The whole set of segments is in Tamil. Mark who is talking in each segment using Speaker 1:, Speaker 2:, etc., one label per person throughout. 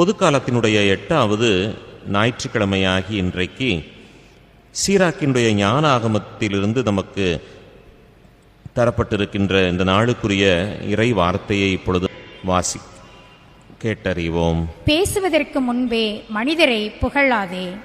Speaker 1: பொதுக்காலத்தினுடைய எட்டாவது ஞாயிற்றுக்கிழமையாகி இன்றைக்கு சீராக்கினுடைய ஞான ஆகமத்திலிருந்து நமக்கு தரப்பட்டிருக்கின்ற இந்த நாளுக்குரிய இறை வார்த்தையை இப்பொழுது வாசி கேட்டறிவோம்.
Speaker 2: பேசுவதற்கு முன்பே மனிதரை புகழாதே.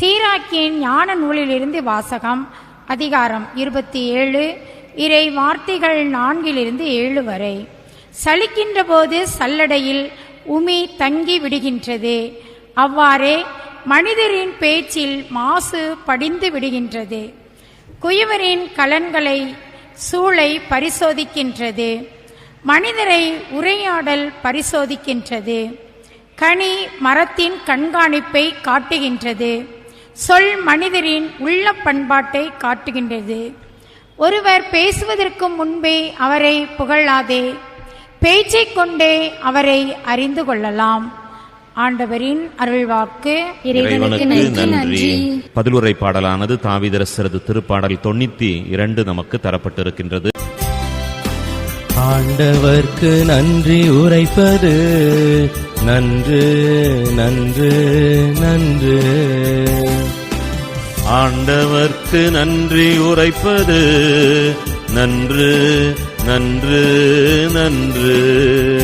Speaker 2: சீராக்கியின் ஞான நூலிலிருந்து வாசகம் அதிகாரம் இருபத்தி ஏழு இறை வார்த்தைகள் நான்கிலிருந்து ஏழு வரை. சலிக்கின்ற போது சல்லடையில் உமி தங்கி விடுகின்றது. அவ்வாறே மனிதரின் பேச்சில் மாசு படிந்து விடுகின்றது. குயவரின் கலன்களை சூளை பரிசோதிக்கின்றது. மனிதரை உரையாடல் பரிசோதிக்கின்றது. கனி மரத்தின் கண்காணிப்பை காட்டுகின்றது. சொல் மனிதரின் உள்ள பண்பாட்டை காட்டுகின்றது. ஒருவர் பேசுவதற்கு முன்பே அவரை புகழாதே. பேச்சைக் கொண்டே அவரை அறிந்து கொள்ளலாம். ஆண்டவரின் அருள்வாக்கு
Speaker 1: இறைவனுக்கு நன்றி. பதிலுரை பாடலானது தாவிதரசரது திருப்பாடல் தொண்ணூத்தி இரண்டு நமக்கு தரப்பட்டிருக்கின்றது.
Speaker 3: ஆண்டவர்க்கு நன்றி உரைப்பது. நன்று நன்று நன்று.
Speaker 1: ஆண்டவர்க்கு நன்றி உரைப்பது. நன்று நன்று நன்று.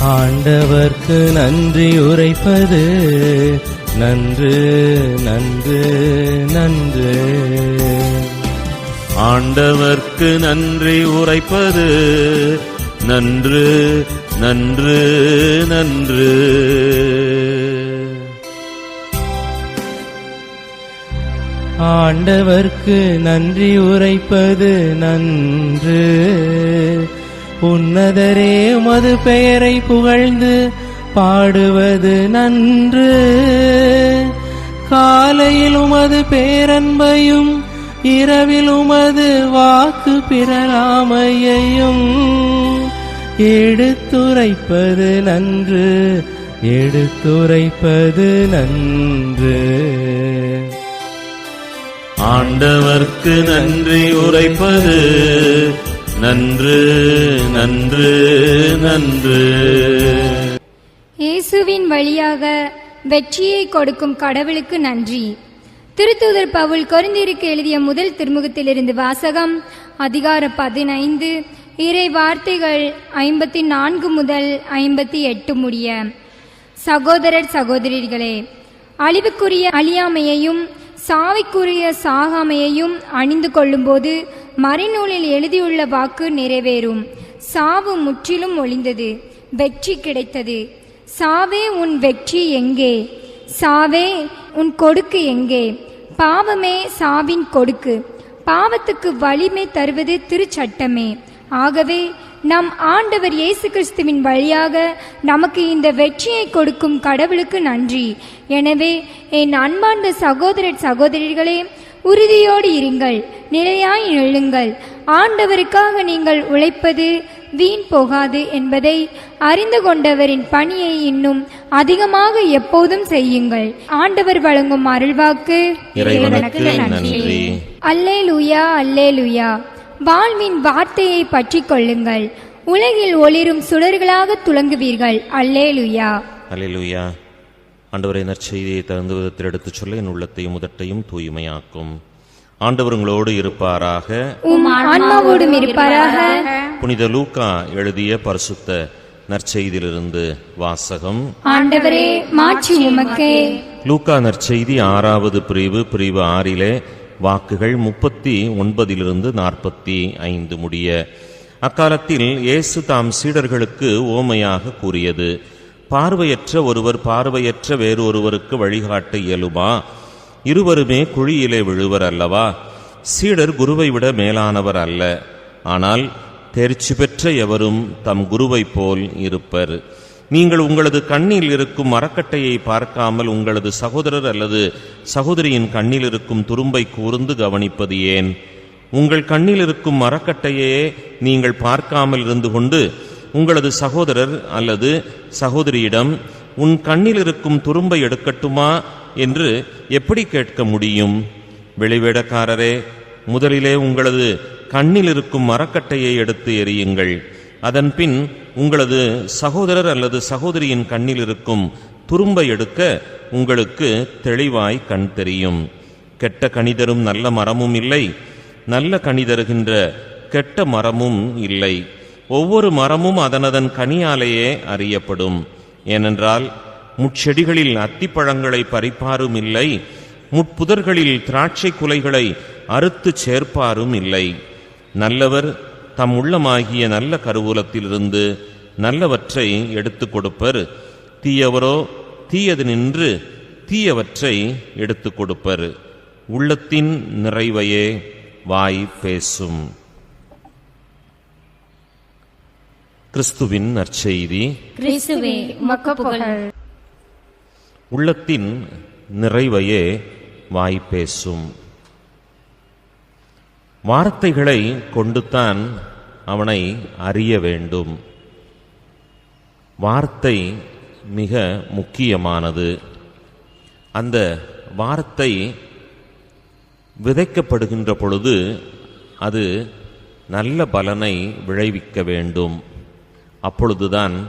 Speaker 3: ஆண்டவர்க்கு நன்றி உரைப்பது. நன்று நன்று நன்று.
Speaker 1: ஆண்டவர்க்கு நன்றி உரைப்பது. நன்று நன்று நன்று.
Speaker 3: ஆண்டவர்க்கு நன்றி உரைப்பது நன்று. உன்னதரே மது பெயரை புகழ்ந்து பாடுவது நன்று. காலையில் உமது பேரன்பையும் இரவில் உமது வாக்கு பிறராமையையும் எடுத்துரைப்பது நன்று எடுத்துரைப்பது நன்று.
Speaker 1: ஆண்டவர்க்கு நன்றி உரைப்பது. நன்று நன்று நன்று.
Speaker 4: இயேசுவின் வழியாக வெற்றியை கொடுக்கும் கடவுளுக்கு நன்றி. திருத்தூதர் பவுல் கொரிந்தியருக்கு எழுதிய முதல் திருமுகத்திலிருந்து வாசகம் அதிகார பதினைந்து இறை வார்த்தைகள் ஐம்பத்தி நான்கு முதல் ஐம்பத்தி எட்டு முடிய. சகோதரர் சகோதரிகளே அழிவுக்குரிய அழியாமையையும் சாவிக்குரிய சாகாமையையும் அணிந்து கொள்ளும்போது மறைநூலில் எழுதியுள்ள வாக்கு நிறைவேறும். சாவு முற்றிலும் ஒளிந்தது வெற்றி கிடைத்தது. சாவே உன் வெற்றி எங்கே? சாவே உன் கொடுக்கு எங்கே? பாவமே சாவின் கொடுக்கு. பாவத்துக்கு வலிமை தருவது திருச்சட்டமே. ஆகவே நம் ஆண்டவர் இயேசு கிறிஸ்துவின் வழியாக நமக்கு இந்த வெற்றியை கொடுக்கும் கடவுளுக்கு நன்றி. எனவே என் அன்பார்ந்த சகோதரர் சகோதரிகளே உறுதியோடு இருங்கள் நிலையாய் எழுங்கள் ஆண்டவருக்காக நீங்கள் உழைப்பது வீண் போகாது என்பதை அறிந்து கொண்டவரின் பணியை இன்னும் அதிகமாக எப்போதும் செய்யுங்கள். ஆண்டவர் வழங்கும் அருள்வாக்கு
Speaker 1: இறைவனுக்கு நன்றி.
Speaker 4: அல்லேலூயா அல்லேலூயா. வாழ்வின் வார்த்தையை பற்றிக் கொள்ளுங்கள் உலகில் ஒளிரும் சுடர்களாக துலங்குவீர்கள். அல்லேலூயா.
Speaker 1: அல்லேலூயா. ஆண்டவரை நற்செய்தியை தகுந்த விதத்தில் எடுத்துச் சொல்ல என் உள்ளத்தையும் உதட்டையும் தூய்மையாக்கும். ஆண்டவர் உங்களோடு இருப்பாராக.
Speaker 4: ஆன்மாவோடும் இருப்பாராக.
Speaker 1: புனித லூக்கா எழுதிய பரிசுத்த நற்செய்தியிலிருந்து வாசகம்.
Speaker 4: ஆண்டவரே மாற்றி உமக்கே.
Speaker 1: லூக்கா நற்செய்தி ஆறாவது பிரிவு பிரிவு ஆறிலே வாக்குகள் முப்பத்தி ஒன்பதிலிருந்து நாற்பத்தி ஐந்து முடிய. அக்காலத்தில் இயேசு தாம் சீடர்களுக்கு ஓமையாக கூறியது பார்வையற்ற ஒருவர் பார்வையற்ற வேறொருவருக்கு வழிகாட்ட இயலுமா? இருவருமே குழியிலே விழுவர் அல்லவா? சீடர் குருவை விட மேலானவர் அல்ல. ஆனால் தேர்ச்சி பெற்ற எவரும் தம் குருவைப் போல் இருப்பர். நீங்கள் உங்களது கண்ணில் இருக்கும் மரக்கட்டையை பார்க்காமல் உங்களது சகோதரர் அல்லது சகோதரியின் கண்ணில் இருக்கும் துரும்பை கூர்ந்து கவனிப்பது ஏன்? உங்கள் கண்ணில் இருக்கும் மரக்கட்டையே நீங்கள் பார்க்காமல் இருந்து கொண்டு உங்களது சகோதரர் அல்லது சகோதரியிடம் உன் கண்ணில் இருக்கும் துரும்பை எடுக்கட்டுமா? என்று எப்படி கேட்க முடியும்? வெளிவேடக்காரரே முதலிலே உங்களது கண்ணில் இருக்கும் மரக்கட்டையை எடுத்து எறியுங்கள். அதன்பின் உங்களது சகோதரர் அல்லது சகோதரியின் கண்ணில் இருக்கும் துரும்பை எடுக்க உங்களுக்கு தெளிவாய் கண் தெரியும். கெட்ட கணிதரும் நல்ல மரமும் இல்லை. நல்ல கனி தருகின்ற கெட்ட மரமும் இல்லை. ஒவ்வொரு மரமும் அதனதன் கனியாலேயே அறியப்படும். ஏனென்றால் முட்செடிகளில் அத்திப்பழங்களை பறிப்பாரும் இல்லை. முட்புதர்களில் திராட்சை குலைகளை அறுத்துச் சேர்ப்பாரும் இல்லை. நல்லவர் தம் உள்ளமாகிய நல்ல கருவூலத்திலிருந்து நல்லவற்றை எடுத்துக் கொடுப்பர். தீயவரோ தீயது நின்று தீயவற்றை எடுத்துக் கொடுப்பர். உள்ளத்தின் நிறைவையே வாய் பேசும். கிறிஸ்துவின் நற்செய்தி. உள்ளத்தின் நிறைவையே வாய் பேசும். வார்த்தைகளை கொண்டுத்தான் அவனை அறிய வேண்டும். வார்த்தை மிக முக்கியமானது. அந்த வார்த்தை விதைக்கப்படுகின்ற பொழுது அது நல்ல பலனை விளைவிக்க வேண்டும். அப்பொழுதுதான்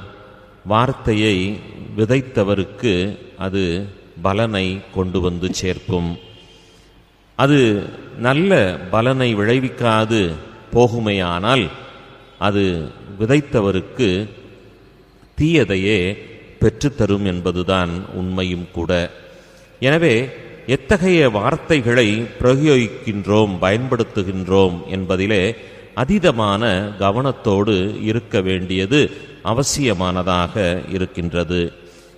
Speaker 1: வார்த்தையை விதைத்தவருக்கு அது பலனை கொண்டு வந்து சேர்க்கும். அது நல்ல பலனை விளைவிக்காது போகுமையானால் அது விதைத்தவருக்கு தீயதையே பெற்றுத்தரும் என்பதுதான் உண்மையும் கூட. எனவே எத்தகைய வார்த்தைகளை பிரயோகிக்கின்றோம் பயன்படுத்துகின்றோம் என்பதிலே அதீதமான கவனத்தோடு இருக்க வேண்டியது அவசியமானதாக இருக்கின்றது.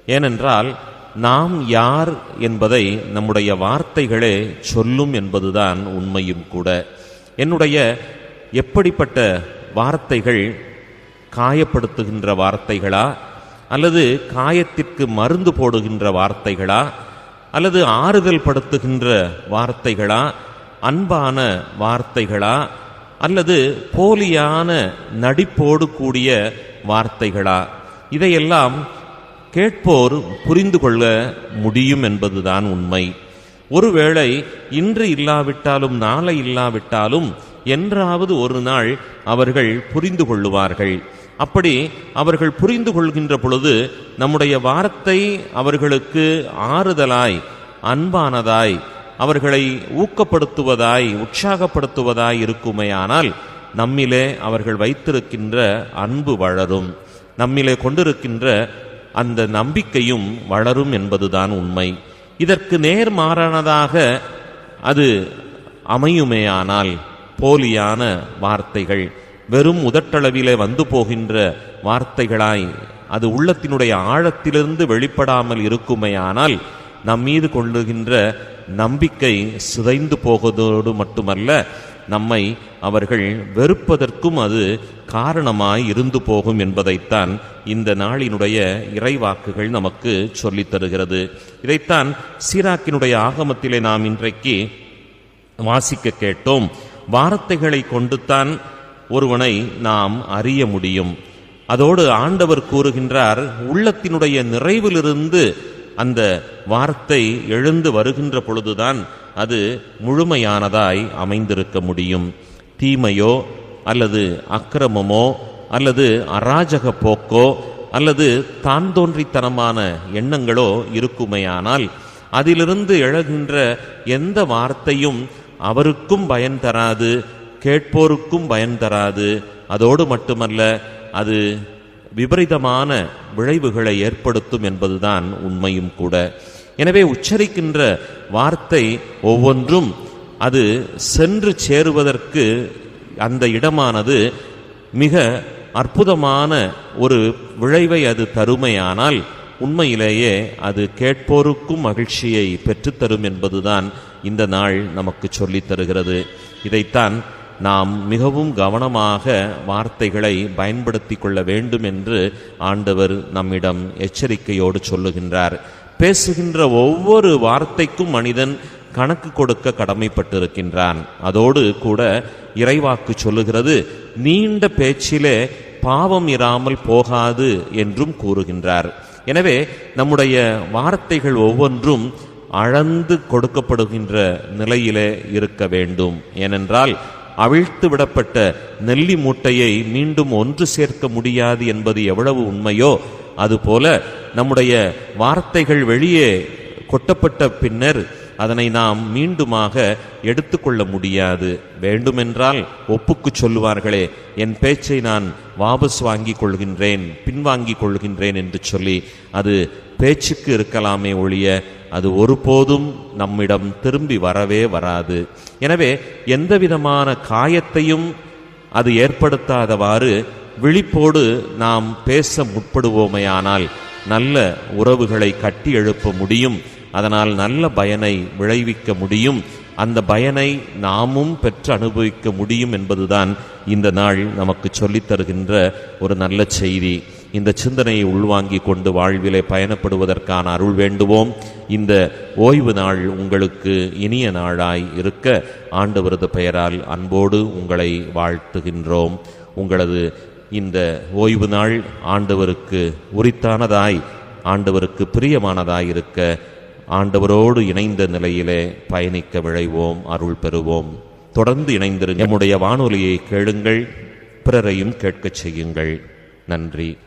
Speaker 1: ஏனென்றால் நாம் யார் என்பதை நம்முடைய வார்த்தைகளே சொல்லும் என்பதுதான் உண்மையும் கூட. என்னுடைய எப்படிப்பட்ட வார்த்தைகள் காயப்படுத்துகின்ற வார்த்தைகளா? அல்லது காயத்திற்கு மருந்து போடுகின்ற வார்த்தைகளா? அல்லது ஆறுதல் படுத்துகின்ற வார்த்தைகளா? அன்பான வார்த்தைகளா? அல்லது போலியான நடிப்போடு கூடிய வார்த்தைகளா? இதையெல்லாம் கேட்போர் புரிந்து கொள்ள முடியும் என்பதுதான் உண்மை. ஒருவேளை இன்று இல்லாவிட்டாலும் நாளை இல்லாவிட்டாலும் என்றாவது ஒரு நாள் அவர்கள் புரிந்து கொள்ளுவார்கள். அப்படி அவர்கள் புரிந்து கொள்கின்ற பொழுது நம்முடைய வார்த்தை அவர்களுக்கு ஆறுதலாய் அன்பானதாய் அவர்களை ஊக்கப்படுத்துவதாய் உற்சாகப்படுத்துவதாய் இருக்குமேயானால் நம்மிலே அவர்கள் வைத்திருக்கின்ற அன்பு வளரும். நம்மிலே கொண்டிருக்கின்ற அந்த நம்பிக்கையும் வளரும் என்பதுதான் உண்மை. இதற்கு நேர்மாறானதாக அது அமையுமேயானால் போலியான வார்த்தைகள். வெறும் உதட்டளவிலே வந்து போகின்ற வார்த்தைகளாய் அது உள்ளத்தினுடைய ஆழத்திலிருந்து வெளிப்படாமல் இருக்குமேயானால் நம் மீது கொள்ளுகின்ற நம்பிக்கை சிதைந்து போவதோடு மட்டுமல்ல நம்மை அவர்கள் வெறுப்பதற்கும் அது காரணமாய் இருந்து போகும் என்பதைத்தான் இந்த நாளினுடைய இறைவாக்குகள் நமக்கு சொல்லித் தருகிறது. இதைத்தான் சீராக்கினுடைய ஆகமத்திலே நாம் இன்றைக்கு வாசிக்க கேட்டோம். வார்த்தைகளை கொண்டுத்தான் ஒருவனை நாம் அறிய முடியும். அதோடு ஆண்டவர் கூறுகின்றார் உள்ளத்தினுடைய நிறைவிலிருந்து அந்த வார்த்தை எழுந்து வருகின்ற பொழுதுதான் அது முழுமையானதாய் அமைந்திருக்க முடியும். தீமையோ அல்லது அக்கிரமமோ அல்லது அராஜக போக்கோ அல்லது தான் தோன்றித்தனமான எண்ணங்களோ இருக்குமையானால் அதிலிருந்து எழுகின்ற எந்த வார்த்தையும் அவருக்கும் பயன் தராது கேட்போருக்கும் பயன் தராது. அதோடு மட்டுமல்ல அது விபரீதமான விளைவுகளை ஏற்படுத்தும் என்பதுதான் உண்மையும் கூட. எனவே உச்சரிக்கின்ற வார்த்தை ஒவ்வொன்றும் அது சென்று சேருவதற்கு அந்த இடமானது மிக அற்புதமான ஒரு விளைவை அது தருமையானால் உண்மையிலேயே அது கேட்போருக்கும் மகிழ்ச்சியை பெற்றுத்தரும் என்பதுதான் இந்த நாள் நமக்கு சொல்லித் தருகிறது. இதைத்தான் நாம் மிகவும் கவனமாக வார்த்தைகளை பயன்படுத்தி கொள்ள வேண்டும் என்று ஆண்டவர் நம்மிடம் எச்சரிக்கையோடு சொல்லுகின்றார். பேசுகின்ற ஒவ்வொரு வார்த்தைக்கும் மனிதன் கணக்கு கொடுக்க கடமைப்பட்டிருக்கின்றான். அதோடு கூட இறைவாக்கு சொல்லுகிறது நீண்ட பேச்சிலே பாவம் இராமல் போகாது என்றும் கூறுகின்றார். எனவே நம்முடைய வார்த்தைகள் ஒவ்வொன்றும் அளந்து கொடுக்கப்படுகின்ற நிலையிலே இருக்க வேண்டும். ஏனென்றால் அவிழ்த்து விடப்பட்ட நெல்லி மூட்டையை மீண்டும் ஒன்று சேர்க்க முடியாது என்பது எவ்வளவு உண்மையோ அதுபோல நம்முடைய வார்த்தைகள் வெளியே கொட்டப்பட்ட பின்னர் அதனை நாம் மீண்டுமாக எடுத்துக்கொள்ள முடியாது. வேண்டுமென்றால் ஒப்புக்கு சொல்லுவார்களே என் பேச்சை நான் வாபஸ் வாங்கிக் கொள்கின்றேன் பின்வாங்கிக் கொள்கின்றேன் என்று சொல்லி அது பேச்சுக்கு இருக்கலாமே ஒழிய அது ஒருபோதும் நம்மிடம் திரும்பி வரவே வராது. எனவே எந்தவிதமான காயத்தையும் அது ஏற்படுத்தாதவாறு விழிப்போடு நாம் பேச முற்படுவோமையானால் நல்ல உறவுகளை கட்டி எழுப்ப முடியும். அதனால் நல்ல பயனை விளைவிக்க முடியும். அந்த பயனை நாமும் பெற்று அனுபவிக்க முடியும் என்பதுதான் இந்த நாள் நமக்கு சொல்லித் தருகின்ற ஒரு நல்ல செய்தி. இந்த சிந்தனையை உள்வாங்கிக் கொண்டு வாழ்விலே பயணப்படுவதற்கான அருள் வேண்டுவோம். இந்த ஓய்வு நாள் உங்களுக்கு இனிய நாளாய் இருக்க ஆண்டவரது பெயரால் அன்போடு உங்களை வாழ்த்துகின்றோம். உங்களது இந்த ஓய்வு நாள் ஆண்டவருக்கு உரித்தானதாய் ஆண்டவருக்கு பிரியமானதாய் இருக்க ஆண்டவரோடு இணைந்த நிலையிலே பயணிக்க விழைவோம் அருள் பெறுவோம். தொடர்ந்து இணைந்திருங்க நம்முடைய வானொலியை கேளுங்கள் பிறரையும் கேட்கச் செய்யுங்கள். நன்றி.